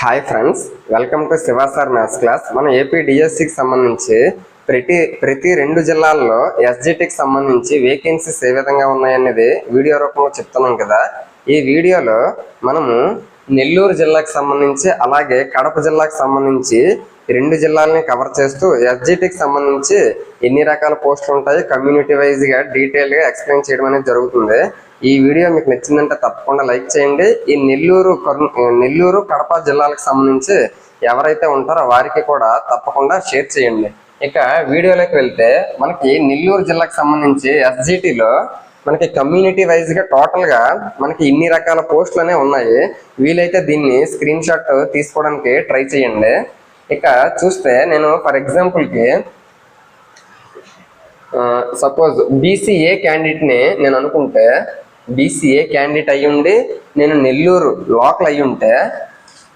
Hi friends welcome to Shiva sir maths class మన AP డిఎస్సికి సంబంధించి ప్రతి ప్రతి రెండు జిల్లాల్లో ఎస్జిటికి సంబంధించి వేకెన్సీస్ ఏ విధంగా ఉన్నాయనేది వీడియో రూపంలో చెప్తున్నాం కదా. ఈ వీడియోలో మనము నెల్లూరు జిల్లాకు సంబంధించి అలాగే కడప జిల్లాకు సంబంధించి రెండు జిల్లాలని కవర్ చేస్తూ ఎస్జిటికి సంబంధించి ఎన్ని రకాల పోస్టులు ఉంటాయి కమ్యూనిటీ వైజ్గా డీటెయిల్గా ఎక్స్ప్లెయిన్ చేయడం అనేది జరుగుతుంది. ఈ వీడియో మీకు నచ్చిందంటే తప్పకుండా లైక్ చేయండి. ఈ నెల్లూరు నెల్లూరు కడప జిల్లాలకు సంబంధించి ఎవరైతే ఉంటారో వారికి కూడా తప్పకుండా షేర్ చేయండి. ఇక వీడియోలోకి వెళ్తే మనకి నెల్లూరు జిల్లాకు సంబంధించి ఎస్జిటిలో మనకి కమ్యూనిటీ వైజ్గా టోటల్గా మనకి ఇన్ని రకాల పోస్టులు అనేవి ఉన్నాయి. వీలైతే దీన్ని స్క్రీన్ షాట్ తీసుకోవడానికి ట్రై చేయండి. ఇక చూస్తే నేను ఫర్ ఎగ్జాంపుల్కి సపోజ్ బీసీఏ క్యాండిడేట్ని నేను అనుకుంటే బీసీఏ క్యాండిడేట్ అయ్యి ఉండి నేను నెల్లూరు లోకల్ అయ్యి ఉంటే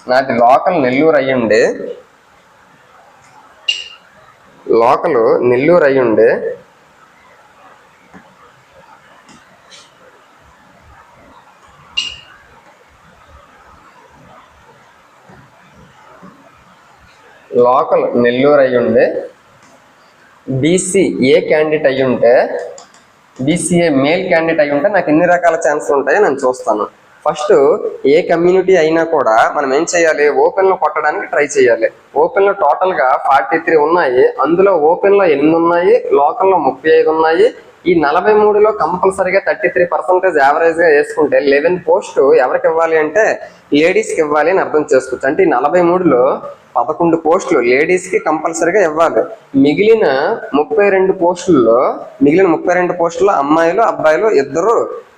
నాటి లోకల్ నెల్లూరు అయ్యి ఉండి లోకల్ నెల్లూరు అయ్యి ఉండి లోకల్ నెల్లూరు అయ్యి ఉండి బీసీ ఏ క్యాండిడేట్ అయ్యి ఉంటే బీసీఏ మేల్ క్యాండిడేట్ అయి ఉంటే నాకు ఎన్ని రకాల ఛాన్సులు ఉంటాయో నేను చూస్తాను. ఫస్ట్ ఏ కమ్యూనిటీ అయినా కూడా మనం ఏం చేయాలి? ఓపెన్లో కొట్టడానికి ట్రై చేయాలి. ఓపెన్లో టోటల్గా ఫార్టీ త్రీ ఉన్నాయి. అందులో ఓపెన్లో ఎనిమిది ఉన్నాయి? లోకల్లో ముప్పై ఐదు ఉన్నాయి. ఈ నలభై మూడులో కంపల్సరీగా థర్టీ త్రీ పర్సెంటేజ్ యావరేజ్గా వేసుకుంటే లెవెన్ పోస్ట్ ఎవరికి ఇవ్వాలి అంటే లేడీస్కి ఇవ్వాలి అని అర్థం చేసుకోవచ్చు. అంటే ఈ నలభై మూడులో పదకొండు పోస్టులు లేడీస్కి కంపల్సరీగా ఇవ్వాలి. మిగిలిన ముప్పై రెండు పోస్టుల్లో మిగిలిన ముప్పై రెండు పోస్టుల్లో అమ్మాయిలు అబ్బాయిలు ఇద్దరు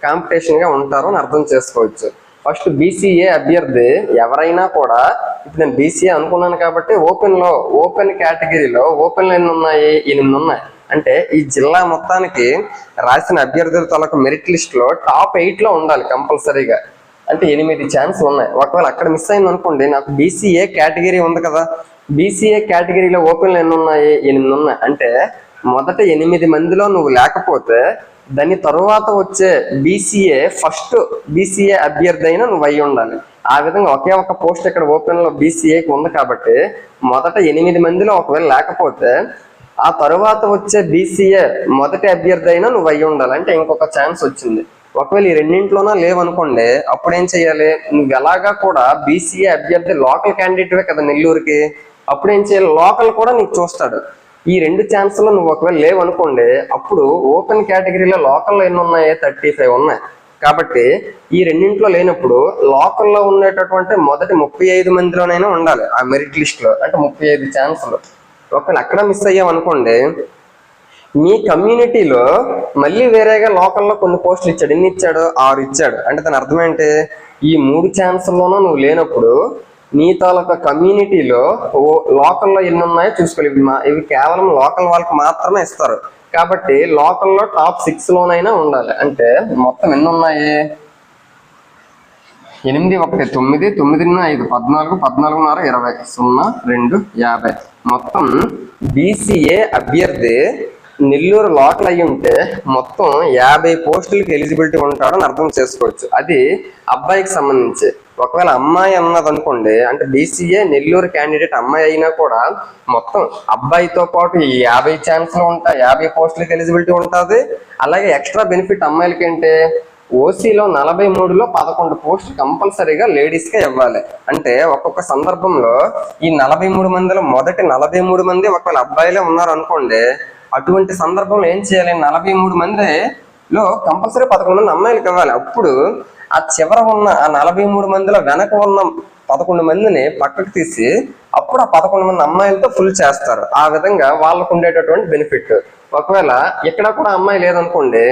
కాంపిటీషన్గా ఉంటారు అని అర్థం చేసుకోవచ్చు. ఫస్ట్ బీసీఏ అభ్యర్థి ఎవరైనా కూడా ఇప్పుడు నేను బీసీఏ అనుకున్నాను కాబట్టి ఓపెన్లో ఓపెన్ కేటగిరీలో ఓపెన్లు ఎన్ని ఉన్నాయి? ఎనిమిది ఉన్నాయి. అంటే ఈ జిల్లా మొత్తానికి రాసిన అభ్యర్థుల తాలూకు మెరిట్ లిస్ట్లో టాప్ ఎయిట్లో ఉండాలి కంపల్సరీగా. అంటే ఎనిమిది ఛాన్స్ ఉన్నాయి. ఒకవేళ అక్కడ మిస్ అయింది అనుకోండి నాకు బీసీఏ కేటగిరీ ఉంది కదా. బీసీఏ కేటగిరీలో ఓపెన్లు ఎన్ని ఉన్నాయి? ఎనిమిది ఉన్నాయి. అంటే మొదట ఎనిమిది మందిలో నువ్వు లేకపోతే దాని తరువాత వచ్చే బీసీఏ ఫస్ట్ బీసీఏ అభ్యర్థి అయినా నువ్వు అయి ఉండాలి. ఆ విధంగా ఒకే ఒక పోస్ట్ ఇక్కడ ఓపెన్లో బీసీఏకి ఉంది కాబట్టి మొదట ఎనిమిది మందిలో ఒకవేళ లేకపోతే ఆ తర్వాత వచ్చే బీసీఏ మొదటి అభ్యర్థి అయినా నువ్వు అయ్యి ఉండాలి. అంటే ఇంకొక ఛాన్స్ వచ్చింది. ఒకవేళ ఈ రెండింటిలోనా లేవనుకోండి అప్పుడు ఏం చేయాలి? నువ్వు ఎలాగా కూడా బీసీఏ అభ్యర్థి లోకల్ క్యాండిడేట్వే కదా నెల్లూరుకి. అప్పుడు ఏం చేయాలి? లోకల్ కూడా నీకు చూస్తాడు. ఈ రెండు ఛాన్స్లో నువ్వు ఒకవేళ లేవనుకోండి అప్పుడు ఓపెన్ కేటగిరీలో లోకల్లో ఎన్ని ఉన్నాయి థర్టీ ఫైవ్ ఉన్నాయి. కాబట్టి ఈ రెండింటిలో లేనప్పుడు లోకల్లో ఉండేటటువంటి మొదటి ముప్పై ఐదు మందిలోనైనా ఉండాలి ఆ మెరిట్ లిస్ట్లో అంటే ముప్పై ఐదు ఛాన్సులు ఒకవేళ అక్కడ మిస్ అయ్యాం అనుకోండి మీ కమ్యూనిటీలో మళ్ళీ వేరేగా లోకల్లో కొన్ని పోస్టులు ఇచ్చాడు ఎన్ని ఇచ్చాడు? ఆరు ఇచ్చాడు. అంటే దాని అర్థం ఏంటి? ఈ మూడు ఛాన్సుల్లోనూ నువ్వు లేనప్పుడు నీ తాలూకా కమ్యూనిటీలో ఓ లోకల్లో ఎన్ని ఉన్నాయో చూసుకోవాలి. ఇవి మా ఇవి కేవలం లోకల్ వాళ్ళకి మాత్రమే ఇస్తారు. కాబట్టి లోకల్లో టాప్ సిక్స్ లోనైనా ఉండాలి. అంటే మొత్తం ఎన్ని ఉన్నాయి? ఎనిమిది ఒకటి తొమ్మిది తొమ్మిదిన్న ఐదు పద్నాలుగు పద్నాలుగున్నర ఇరవై సున్నా రెండు యాభై. మొత్తం బీసీఏ అభ్యర్థి నెల్లూరు లోకల్ అయి ఉంటే మొత్తం యాభై పోస్టులకి ఎలిజిబిలిటీ ఉంటాడని అర్థం చేసుకోవచ్చు. అది అబ్బాయికి సంబంధించి. ఒకవేళ అమ్మాయి అన్నది అనుకోండి అంటే బీసీఏ నెల్లూరు క్యాండిడేట్ అమ్మాయి అయినా కూడా మొత్తం అబ్బాయితో పాటు ఈ యాభై ఛాన్స్లు ఉంటాయి యాభై పోస్టులకి ఎలిజిబిలిటీ ఉంటుంది. అలాగే ఎక్స్ట్రా బెనిఫిట్ అమ్మాయిలకి ఏంటి ఓసీలో నలభై మూడులో పదకొండు పోస్ట్ కంపల్సరీగా లేడీస్కే ఇవ్వాలి. అంటే ఒక్కొక్క సందర్భంలో ఈ నలభై మూడు మందిలో మొదటి నలభై మూడు మంది ఒకవేళ అబ్బాయిలే ఉన్నారు అనుకోండి అటువంటి సందర్భంలో ఏం చేయాలి? నలభై మూడు మందిలో కంపల్సరీ పదకొండు మంది అమ్మాయిలకు ఇవ్వాలి. అప్పుడు ఆ చివర ఉన్న ఆ నలభై మూడు మందిలో వెనక ఉన్న పదకొండు మందిని పక్కకు తీసి అప్పుడు ఆ పదకొండు మంది అమ్మాయిలతో ఫుల్ చేస్తారు. ఆ విధంగా వాళ్ళకు ఉండేటటువంటి బెనిఫిట్ ఒకవేళ ఇక్కడ కూడా అమ్మాయి లేదనుకోండి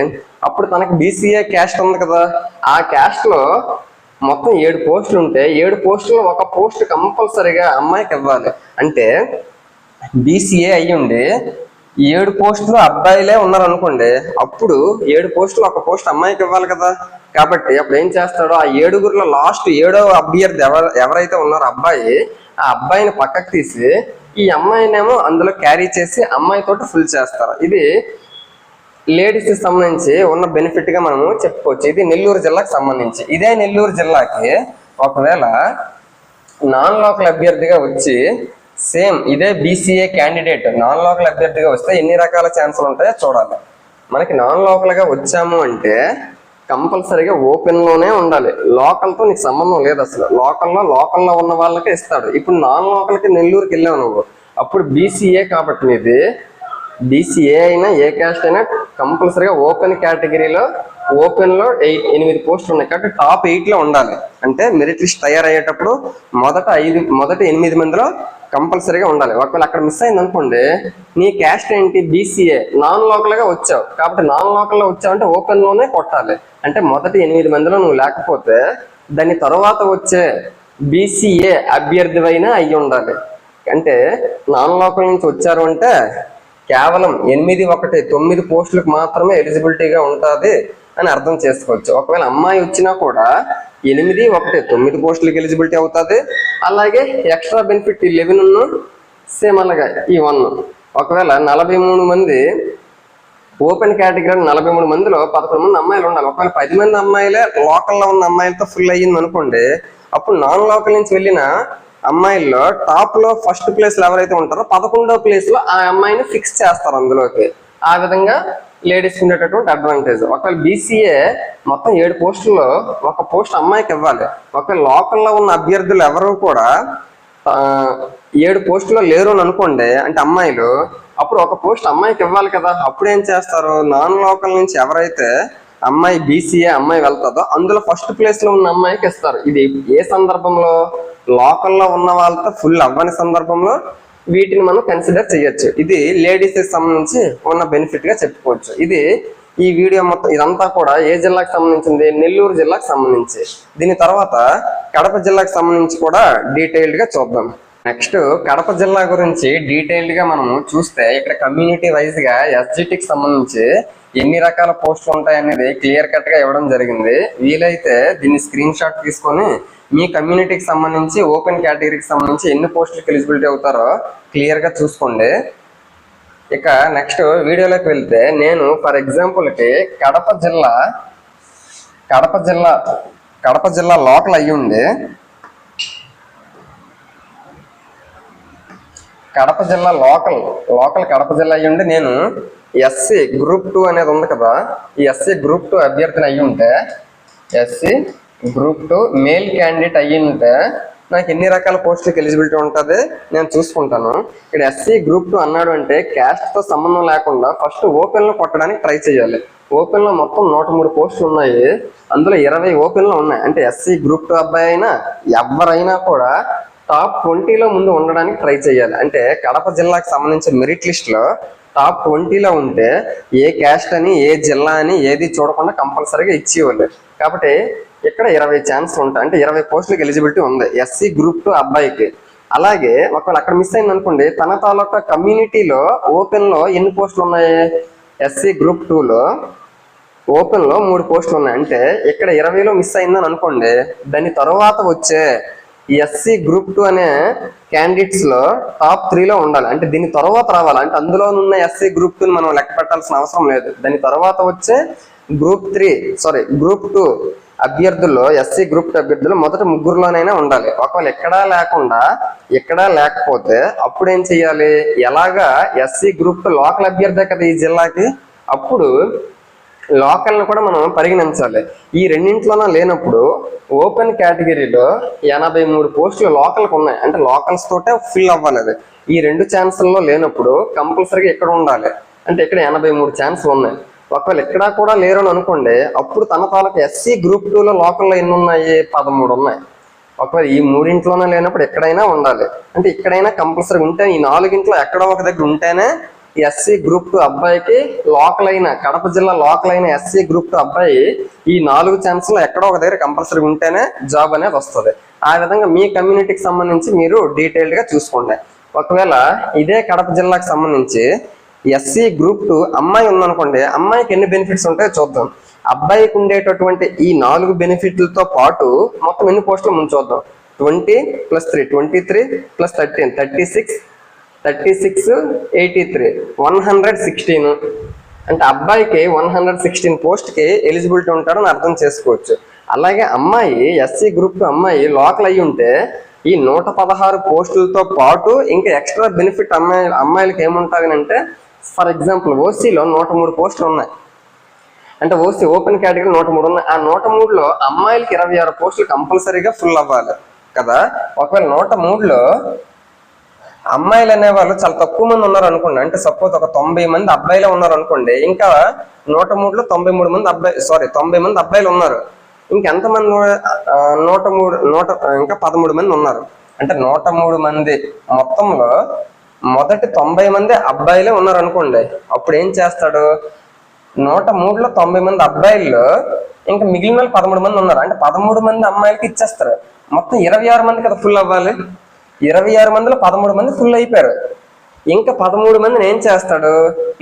అప్పుడు తనకి బీసీఏ క్యాస్ట్ ఉంది కదా. ఆ క్యాస్ట్లో మొత్తం ఏడు పోస్టులు ఉంటే ఏడు పోస్టులు ఒక పోస్ట్ కంపల్సరీగా అమ్మాయికి ఇవ్వాలి. అంటే బీసీఏ అయ్యుండి ఉండి ఏడు పోస్టులు అబ్బాయిలే ఉన్నారు అనుకోండి అప్పుడు ఏడు పోస్టులు ఒక పోస్ట్ అమ్మాయికి ఇవ్వాలి కదా. కాబట్టి అప్పుడు ఏం చేస్తాడో? ఆ ఏడుగురిలో లాస్ట్ ఏడో అభ్యర్థి ఎవరు ఎవరైతే ఉన్నారో అబ్బాయి ఆ అబ్బాయిని పక్కకు తీసి ఈ అమ్మాయినేమో అందులో క్యారీ చేసి అమ్మాయితోటి ఫుల్ చేస్తారు. ఇది లేడీస్కి సంబంధించి ఉన్న బెనిఫిట్గా మనము చెప్పుకోవచ్చు. ఇది నెల్లూరు జిల్లాకు సంబంధించి. ఇదే నెల్లూరు జిల్లాకి ఒకవేళ నాన్ లోకల్ అభ్యర్థిగా వచ్చి సేమ్ ఇదే బీసీఏ క్యాండిడేట్ నాన్ లోకల్ అభ్యర్థిగా వస్తే ఎన్ని రకాల ఛాన్సులు ఉంటాయో చూడాలి. మనకి నాన్ లోకల్గా వచ్చాము అంటే కంపల్సరీగా ఓపెన్లోనే ఉండాలి. లోకల్తో నీకు సంబంధం లేదు అసలు. లోకల్లో లోకల్లో ఉన్న వాళ్ళకే ఇస్తాడు. ఇప్పుడు నాన్ లోకల్కి నెల్లూరుకి వెళ్ళావు నువ్వు. అప్పుడు బీసీఏ కాబట్టి నీది బీసీఏ అయినా ఏ క్యాస్ట్ అయినా కంపల్సరీగా ఓపెన్ కేటగిరీలో ఓపెన్లో ఎయిట్ ఎనిమిది పోస్టులు ఉన్నాయి. కాబట్టి టాప్ ఎయిట్లో ఉండాలి. అంటే మెరిట్ లిస్ట్ తయారయ్యేటప్పుడు మొదట ఐదు మొదట ఎనిమిది మందిలో కంపల్సరీగా ఉండాలి. ఒకవేళ అక్కడ మిస్ అయింది అనుకోండి నీ క్యాస్ట్ ఏంటి? బీసీఏ నాన్ లోకల్గా వచ్చావు. కాబట్టి నాన్ లోకల్లో వచ్చావు అంటే ఓపెన్లోనే కొట్టాలి. అంటే మొదటి ఎనిమిది మందిలో నువ్వు లేకపోతే దాని తర్వాత వచ్చే బీసీఏ అభ్యర్థివైనా అయ్యి ఉండాలి. అంటే నాన్ లోకల్ నుంచి వచ్చారు అంటే కేవలం ఎనిమిది ఒకటి తొమ్మిది పోస్టులకు మాత్రమే ఎలిజిబిలిటీగా ఉంటుంది అని అర్థం చేసుకోవచ్చు. ఒకవేళ అమ్మాయి వచ్చినా కూడా ఎనిమిది ఒకటి తొమ్మిది పోస్టులకు ఎలిజిబిలిటీ అవుతుంది. అలాగే ఎక్స్ట్రా బెనిఫిట్ ఈ లెవెన్ సేమ్ అలాగా ఈ వన్ ఒకవేళ నలభై మూడు మంది ఓపెన్ కేటగిరీ నలభై మూడు మందిలో పదకొండు మంది అమ్మాయిలు ఉండాలి. ఒకవేళ పది మంది అమ్మాయిలే లోకల్లో ఉన్న అమ్మాయిలతో ఫుల్ అయ్యింది అనుకోండి అప్పుడు నాన్ లోకల్ నుంచి వెళ్ళిన అమ్మాయిల్లో టాప్లో ఫస్ట్ ప్లేస్లో ఎవరైతే ఉంటారో పదకొండో ప్లేస్లో ఆ అమ్మాయిని ఫిక్స్ చేస్తారు అందులోకి. ఆ విధంగా లేడీస్ ఉండేటటువంటి అడ్వాంటేజ్ ఒకవేళ బీసీఏ మొత్తం ఏడు పోస్టుల్లో ఒక పోస్ట్ అమ్మాయికి ఇవ్వాలి. ఒకవేళ లోకల్లో ఉన్న అభ్యర్థులు ఎవరు కూడా ఏడు పోస్టులో లేరు అని అనుకోండి అంటే అమ్మాయిలు అప్పుడు ఒక పోస్ట్ అమ్మాయికి ఇవ్వాలి కదా. అప్పుడు ఏం చేస్తారు? నాన్ లోకల్ నుంచి ఎవరైతే అమ్మాయి బీసీఏ అమ్మాయి వెళ్తుందో అందులో ఫస్ట్ ప్లేస్లో ఉన్న అమ్మాయికి ఇస్తారు. ఇది ఏ సందర్భంలో? లోకల్లో ఉన్న వాళ్ళతో ఫుల్ అవ్వని సందర్భంలో వీటిని మనం కన్సిడర్ చేయొచ్చు. ఇది లేడీస్ సంబంధించి ఉన్న బెనిఫిట్గా చెప్పుకోవచ్చు. ఇది ఈ వీడియో మొత్తం ఇదంతా కూడా ఏ జిల్లాకు సంబంధించింది? నెల్లూరు జిల్లాకు సంబంధించి. దీని తర్వాత కడప జిల్లాకు సంబంధించి కూడా డీటెయిల్డ్గా చూద్దాం. నెక్స్ట్ కడప జిల్లా గురించి డీటెయిల్డ్గా మనం చూస్తే ఇక్కడ కమ్యూనిటీ వైజ్గా ఎస్జిటికి సంబంధించి ఎన్ని రకాల పోస్టులు ఉంటాయి అనేది క్లియర్ కట్గా ఇవ్వడం జరిగింది. వీలైతే దీన్ని స్క్రీన్ షాట్ తీసుకొని మీ కమ్యూనిటీకి సంబంధించి ఓపెన్ కేటగిరీకి సంబంధించి ఎన్ని పోస్టులకు ఎలిజిబిలిటీ అవుతారో క్లియర్గా చూసుకోండి. ఇక నెక్స్ట్ వీడియోలోకి వెళ్తే నేను ఫర్ ఎగ్జాంపుల్కి కడప జిల్లా కడప జిల్లా కడప జిల్లా లోకల్ అయ్యి ఉంది కడప జిల్లా లోకల్ లోకల్ కడప జిల్లా అయ్యుండి నేను ఎస్సీ గ్రూప్ టూ అనేది ఉంది కదా ఈ ఎస్సీ గ్రూప్ టూ అభ్యర్థిని అయ్యి ఉంటే SC group two male candidate అయ్యి ఉంటే నాకు ఎన్ని రకాల పోస్టులకు ఎలిజిబిలిటీ ఉంటుంది నేను చూసుకుంటాను. ఇక్కడ ఎస్సీ గ్రూప్ టూ అన్నాడు అంటే క్యాస్ట్తో సంబంధం లేకుండా ఫస్ట్ ఓపెన్లో కొట్టడానికి ట్రై చేయాలి. ఓపెన్లో మొత్తం నూట మూడు పోస్టులు ఉన్నాయి. అందులో ఇరవై ఓపెన్లో ఉన్నాయి. అంటే ఎస్సీ గ్రూప్ టూ అబ్బాయి అయినా ఎవరైనా కూడా టాప్ ట్వంటీలో ముందు ఉండడానికి ట్రై చేయాలి. అంటే కడప జిల్లాకు సంబంధించిన మెరిట్ లిస్ట్లో టాప్ ట్వంటీలో ఉంటే ఏ క్యాస్ట్ అని ఏ జిల్లా అని ఏది చూడకుండా కంపల్సరీగా ఇచ్చేవాళ్ళు. కాబట్టి ఇక్కడ ఇరవై ఛాన్స్ ఉంటాయి. అంటే ఇరవై పోస్టులకు ఎలిజిబిలిటీ ఉంది. ఎస్సీ గ్రూప్ టూ అబ్బాయికి. అలాగే ఒకవేళ అక్కడ మిస్ అయింది అనుకోండి తన తాలూకా కమ్యూనిటీలో ఓపెన్లో ఎన్ని పోస్టులు ఉన్నాయి? ఎస్సీ గ్రూప్ టూలో ఓపెన్లో మూడు పోస్టులు ఉన్నాయి. అంటే ఇక్కడ ఇరవైలో మిస్ అయిందని అనుకోండి దాని తర్వాత వచ్చే ఎస్సీ గ్రూప్ టూ అనే క్యాండిడేట్స్లో టాప్ త్రీలో ఉండాలి. అంటే దీని తర్వాత రావాలి. అంటే అందులో ఉన్న ఎస్సీ గ్రూప్ టూ మనం లెక్క పెట్టాల్సిన అవసరం లేదు. దాని తర్వాత వచ్చే group three sorry group two అభ్యర్థుల్లో SC group two అభ్యర్థులు మొదట ముగ్గురులోనైనా ఉండాలి. ఒకవేళ ఎక్కడా లేకుండా ఎక్కడా లేకపోతే అప్పుడు ఏం చెయ్యాలి? ఎలాగా ఎస్సీ గ్రూప్ లోకల్ అభ్యర్థే కదా ఈ జిల్లాకి? అప్పుడు లోకల్ని కూడా మనం పరిగణించాలి. ఈ రెండింటిలోనూ లేనప్పుడు ఓపెన్ కేటగిరీలో ఎనభై మూడు పోస్టులు లోకల్కి ఉన్నాయి. అంటే లోకల్స్ తోటే ఫిల్ అవ్వాలి అది ఈ రెండు ఛాన్సుల్లో లేనప్పుడు కంపల్సరీగా ఇక్కడ ఉండాలి. అంటే ఇక్కడ ఎనభై మూడు ఛాన్సులు ఉన్నాయి. ఒకవేళ ఇక్కడ కూడా లేరు అని అనుకోండి అప్పుడు తన తాలూకు ఎస్సీ గ్రూప్ టూలో లోకల్లో ఎన్ని ఉన్నాయి? పదమూడు ఉన్నాయి. ఒకవేళ ఈ మూడింట్లోనే లేనప్పుడు ఎక్కడైనా ఉండాలి. అంటే ఇక్కడైనా కంపల్సరీ ఉంటే ఈ నాలుగింట్లో ఎక్కడో ఒక దగ్గర ఉంటేనే ఎస్సీ గ్రూప్ టూ అబ్బాయికి లోకల్ అయిన కడప జిల్లా లోకల్ అయిన ఎస్సీ గ్రూప్ టూ అబ్బాయి ఈ నాలుగు ఛాన్స్లో ఎక్కడో ఒక దగ్గర కంపల్సరీ ఉంటేనే జాబ్ అనేది వస్తుంది. ఆ విధంగా మీ కమ్యూనిటీకి సంబంధించి మీరు డీటెయిల్డ్గా చూసుకోండి. ఒకవేళ ఇదే కడప జిల్లాకు సంబంధించి ఎస్సీ గ్రూప్ టూ అమ్మాయి ఉందనుకోండి అమ్మాయికి ఎన్ని బెనిఫిట్స్ ఉంటాయో చూద్దాం. అబ్బాయికి ఉండేటటువంటి ఈ నాలుగు బెనిఫిట్లతో పాటు మొత్తం ఎన్ని పోస్టులు ముందు చూద్దాం. Twenty plus three twenty three plus thirteen thirty six thirty six eighty three one hundred sixteen. అంటే అబ్బాయికి వన్ హండ్రెడ్ సిక్స్టీన్ పోస్ట్కి ఎలిజిబిలిటీ ఉంటాడని అర్థం చేసుకోవచ్చు. అలాగే అమ్మాయి ఎస్సీ గ్రూప్ అమ్మాయి లోకల్ అయ్యి ఉంటే ఈ నూట పదహారు పోస్టులతో పాటు ఇంకా ఎక్స్ట్రా బెనిఫిట్ అమ్మాయి అమ్మాయిలకి ఏముంటాయి అంటే ఫర్ ఎగ్జాంపుల్ ఓసీలో నూట మూడు పోస్టులు ఉన్నాయి. అంటే ఓసీ ఓపెన్ కేటగిరీ నూట మూడు ఉన్నాయి. ఆ నూట మూడులో అమ్మాయిలకి ఇరవై ఆరు పోస్టులు కంపల్సరీగా ఫుల్ అవ్వాలి కదా. ఒకవేళ నూట మూడులో అమ్మాయిలు అనేవాళ్ళు చాలా తక్కువ మంది ఉన్నారు అనుకోండి అంటే సపోజ్ ఒక తొంభై మంది అబ్బాయిలే ఉన్నారు అనుకోండి ఇంకా నూట మూడులో తొంభై మూడు మంది అబ్బాయి సారీ తొంభై మంది అబ్బాయిలు ఉన్నారు. ఇంకెంత మంది నూట మూడు నూట ఇంకా పదమూడు మంది ఉన్నారు. అంటే నూట మూడు మంది మొత్తంలో మొదటి తొంభై మంది అబ్బాయిలే ఉన్నారు అనుకోండి అప్పుడు ఏం చేస్తాడు? నూట మూడులో తొంభై మంది అబ్బాయిల్లో ఇంకా మిగిలిన వాళ్ళు పదమూడు మంది ఉన్నారు. అంటే పదమూడు మంది అమ్మాయిలకి ఇచ్చేస్తారు. మొత్తం ఇరవై ఆరు మంది కదా ఫుల్ అవ్వాలి. ఇరవై ఆరు మందిలో పదమూడు మంది ఫుల్ అయిపోయారు. ఇంకా పదమూడు మందిని ఏం చేస్తాడు?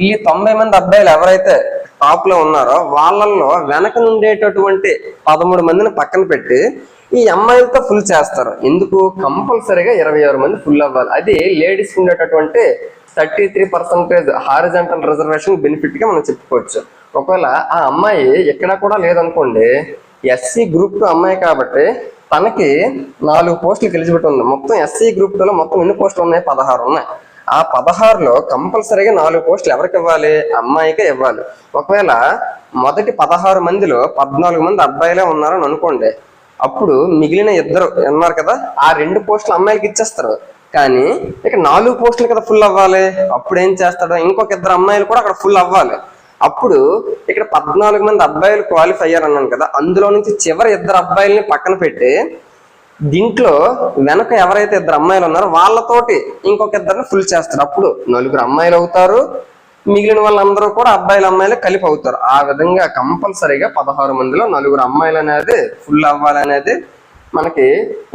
ఈ తొంభై మంది అబ్బాయిలు ఎవరైతే టాప్లో ఉన్నారో వాళ్ళల్లో వెనక నుండేటటువంటి పదమూడు మందిని పక్కన పెట్టి ఈ అమ్మాయిలతో ఫుల్ చేస్తారు. ఎందుకు? కంపల్సరీగా ఇరవై ఆరు మంది ఫుల్ అవ్వాలి. అది లేడీస్ ఉండేటటువంటి thirty three percentage horizontal reservation బెనిఫిట్గా మనం చెప్పుకోవచ్చు. ఒకవేళ ఆ అమ్మాయి ఎక్కడా కూడా లేదనుకోండి ఎస్సీ గ్రూప్ అమ్మాయి కాబట్టి తనకి నాలుగు పోస్టులు ఎలిజిబిలిటీ ఉంది మొత్తం ఎస్సీ గ్రూప్లో మొత్తం ఎన్ని పోస్టులు ఉన్నాయి? పదహారు ఉన్నాయి. ఆ పదహారులో కంపల్సరీగా నాలుగు పోస్టులు ఎవరికి ఇవ్వాలి? అమ్మాయికే ఇవ్వాలి. ఒకవేళ మొదటి పదహారు మందిలో పద్నాలుగు మంది అబ్బాయిలే ఉన్నారని అనుకోండి అప్పుడు మిగిలిన ఇద్దరు ఉన్నారు కదా ఆ రెండు పోస్టులు అమ్మాయిలకి ఇచ్చేస్తారు. కానీ ఇక నాలుగు పోస్టులు కదా ఫుల్ అవ్వాలి. అప్పుడు ఏం చేస్తాడు? ఇంకొక ఇద్దరు అమ్మాయిలు కూడా అక్కడ ఫుల్ అవ్వాలి. అప్పుడు ఇక్కడ పద్నాలుగు మంది అబ్బాయిలు క్వాలిఫై అయ్యారు అన్నాను కదా అందులో నుంచి చివరి ఇద్దరు అబ్బాయిల్ని పక్కన పెట్టి దీంట్లో వెనక ఎవరైతే ఇద్దరు అమ్మాయిలు ఉన్నారో వాళ్ళతోటి ఇంకొక ఇద్దరిని ఫుల్ చేస్తారు. అప్పుడు నలుగురు అమ్మాయిలు అవుతారు మిగిలిన వాళ్ళందరూ కూడా అబ్బాయిలు అమ్మాయిలు కలిపి అవుతారు. ఆ విధంగా కంపల్సరీగా పదహారు మందిలో నలుగురు అమ్మాయిలు అనేది ఫుల్ అవ్వాలనేది మనకి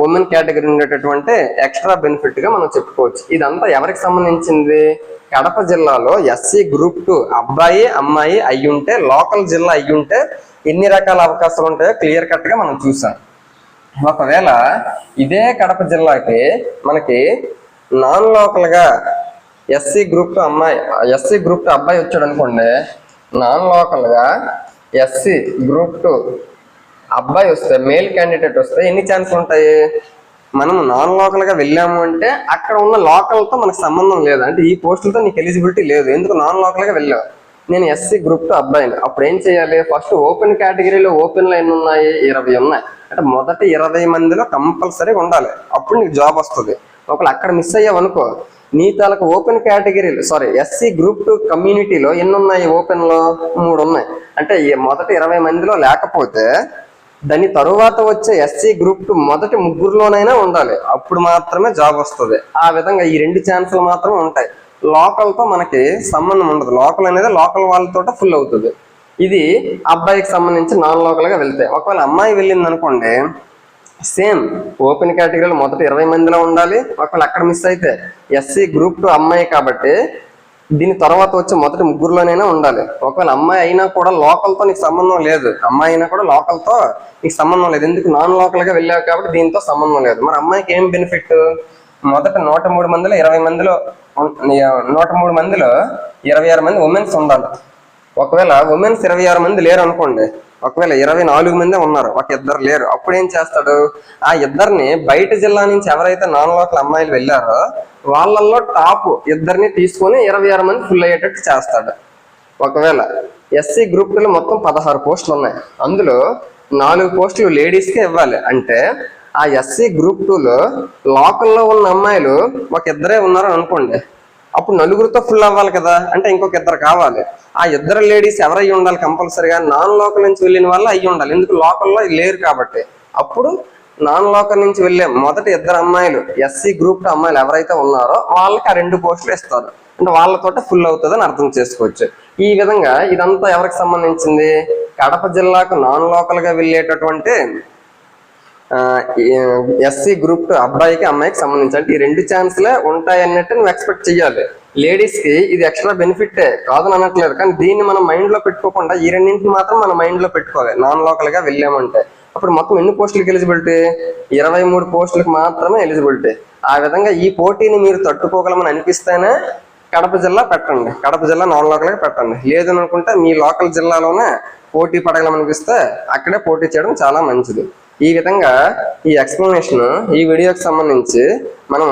ఉమెన్ కేటగిరీ ఉండేటటువంటి ఎక్స్ట్రా బెనిఫిట్గా మనం చెప్పుకోవచ్చు. ఇదంతా ఎవరికి సంబంధించింది? కడప జిల్లాలో ఎస్సీ గ్రూప్ టూ అబ్బాయి అమ్మాయి అయ్యుంటే లోకల్ జిల్లా అయ్యుంటే ఎన్ని రకాల అవకాశాలు ఉంటాయో క్లియర్ కట్గా మనం చూసాం. ఒకవేళ ఇదే కడప జిల్లాకి మనకి నాన్ లోకల్గా ఎస్సీ గ్రూప్ టు అమ్మాయి ఎస్సీ గ్రూప్ టు అబ్బాయి వచ్చాడు అనుకోండి నాన్ లోకల్గా ఎస్సీ గ్రూప్ టు అబ్బాయి వస్తే మేల్ క్యాండిడేట్ వస్తే ఎన్ని ఛాన్సులు ఉంటాయి? మనం నాన్ లోకల్గా వెళ్ళాము అంటే అక్కడ ఉన్న లోకల్తో మనకు సంబంధం లేదు. అంటే ఈ పోస్టులతో నీకు ఎలిజిబిలిటీ లేదు. ఎందుకు నాన్ లోకల్గా వెళ్ళావు? నేను ఎస్సీ గ్రూప్ టు అబ్బాయిని. అప్పుడు ఏం చేయాలి? ఫస్ట్ ఓపెన్ కేటగిరీలో ఓపెన్లో ఎన్ని ఉన్నాయి ఇరవై ఉన్నాయి. అంటే మొదటి ఇరవై మందిలో కంపల్సరీ ఉండాలి. అప్పుడు నీకు జాబ్ వస్తుంది. ఒకవేళ అక్కడ మిస్ అయ్యావు అనుకో నీ తాలకు ఓపెన్ కేటగిరీలు సారీ ఎస్సీ గ్రూప్ టూ కమ్యూనిటీలో ఎన్ని ఉన్నాయి? ఓపెన్లో మూడు ఉన్నాయి. అంటే మొదటి ఇరవై మందిలో లేకపోతే దాని తరువాత వచ్చే ఎస్సీ గ్రూప్ టు మొదటి ముగ్గురులోనైనా ఉండాలి. అప్పుడు మాత్రమే జాబ్ వస్తుంది. ఆ విధంగా ఈ రెండు ఛాన్సులు మాత్రమే ఉంటాయి. లోకల్తో మనకి సంబంధం ఉండదు. లోకల్ అనేది లోకల్ వాళ్ళతో ఫుల్ అవుతుంది. ఇది అబ్బాయికి సంబంధించి నాన్ లోకల్గా వెళ్తాయి ఒకవేళ అమ్మాయి వెళ్ళింది అనుకోండి సేమ్ ఓపెన్ కేటగిరీలో మొదటి ఇరవై మందిలో ఉండాలి. ఒకవేళ అక్కడ మిస్ అయితే ఎస్సీ గ్రూప్ టూ అమ్మాయి కాబట్టి దీని తర్వాత వచ్చి మొదటి ముగ్గురులోనైనా ఉండాలి. ఒకవేళ అమ్మాయి అయినా కూడా లోకల్తో నీకు సంబంధం లేదు. అమ్మాయి అయినా కూడా లోకల్తో నీకు సంబంధం లేదు. ఎందుకు? నాన్ లోకల్గా వెళ్ళావు కాబట్టి దీంతో సంబంధం లేదు. మరి అమ్మాయికి ఏం బెనిఫిట్? మొదట నూట మూడు మందిలో ఇరవై మందిలో నూట మూడు మందిలో ఇరవై ఆరు మంది ఉమెన్స్ ఉండాలి. ఒకవేళ ఉమెన్స్ ఇరవై ఆరు మంది లేరు అనుకోండి ఒకవేళ ఇరవై నాలుగు మందే ఉన్నారు ఒక ఇద్దరు లేరు అప్పుడు ఏం చేస్తాడు? ఆ ఇద్దరిని బయట జిల్లా నుంచి ఎవరైతే నాన్ లోకల్ అమ్మాయిలు వెళ్ళారో వాళ్ళల్లో టాప్ ఇద్దరిని తీసుకొని ఇరవై ఆరు మంది ఫుల్ అయ్యేటట్టు చేస్తాడు. ఒకవేళ ఎస్సీ గ్రూప్లో మొత్తం పదహారు పోస్టులు ఉన్నాయి. అందులో నాలుగు పోస్టులు లేడీస్కే ఇవ్వాలి. అంటే ఆ ఎస్సీ గ్రూప్ టూలో లోకల్లో ఉన్న అమ్మాయిలు ఒక ఇద్దరే ఉన్నారు అనుకోండి అప్పుడు నలుగురితో ఫుల్ అవ్వాలి కదా? అంటే ఇంకొక ఇద్దరు కావాలి. ఆ ఇద్దరు లేడీస్ ఎవరై ఉండాలి కంపల్సరీగా నాన్ లోకల్ నుంచి వెళ్ళిన వాళ్ళు అయ్యి ఉండాలి. ఎందుకు లోకల్లో లేరు కాబట్టి. అప్పుడు నాన్ లోకల్ నుంచి వెళ్ళే మొదటి ఇద్దరు అమ్మాయిలు ఎస్సీ గ్రూప్ అమ్మాయిలు ఎవరైతే ఉన్నారో వాళ్ళకి ఆ రెండు పోస్టులు ఇస్తారు. అంటే వాళ్ళతో ఫుల్ అవుతుందని అర్థం చేసుకోవచ్చు. ఈ విధంగా ఇదంతా ఎవరికి సంబంధించింది? కడప జిల్లాకు నాన్ లోకల్గా వెళ్ళేటటువంటి ఎస్సీ గ్రూప్ అబ్బాయికి అమ్మాయికి సంబంధించి. అంటే ఈ రెండు ఛాన్స్లే ఉంటాయి అన్నట్టు నువ్వు ఎక్స్పెక్ట్ చేయాలి లేడీస్కి ఇది ఎక్స్ట్రా బెనిఫిట్ కాదని అనట్లేదు. కానీ దీన్ని మనం మైండ్లో పెట్టుకోకుండా ఈ రెండింటిని మాత్రం మన మైండ్లో పెట్టుకోవాలి. నాన్ లోకల్గా వెళ్ళామంటే. అప్పుడు మొత్తం ఎన్ని పోస్టులకు ఎలిజిబిలిటీ? ఇరవై మూడు పోస్టులకు మాత్రమే ఎలిజిబిలిటీ. ఆ విధంగా ఈ పోటీని మీరు తట్టుకోగలమని అనిపిస్తేనే కడప జిల్లా పెట్టండి. కడప జిల్లా నాన్ లోకల్గా పెట్టండి. లేదని అనుకుంటే మీ లోకల్ జిల్లాలోనే పోటీ పడగలమనిపిస్తే అక్కడే పోటీ చేయడం చాలా మంచిది. ఈ విధంగా ఈ ఎక్స్ప్లెనేషన్ ఈ వీడియోకి సంబంధించి మనం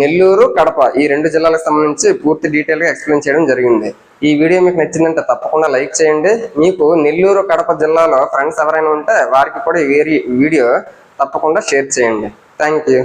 నెల్లూరు కడప ఈ రెండు జిల్లాలకు సంబంధించి పూర్తి డీటెయిల్గా ఎక్స్ప్లెయిన్ చేయడం జరిగింది. ఈ వీడియో మీకు నచ్చిందంటే తప్పకుండా లైక్ చేయండి. మీకు నెల్లూరు కడప జిల్లాలో ఫ్రెండ్స్ ఎవరైనా ఉంటే వారికి కూడా ఈ వీడియో తప్పకుండా షేర్ చేయండి. Thank you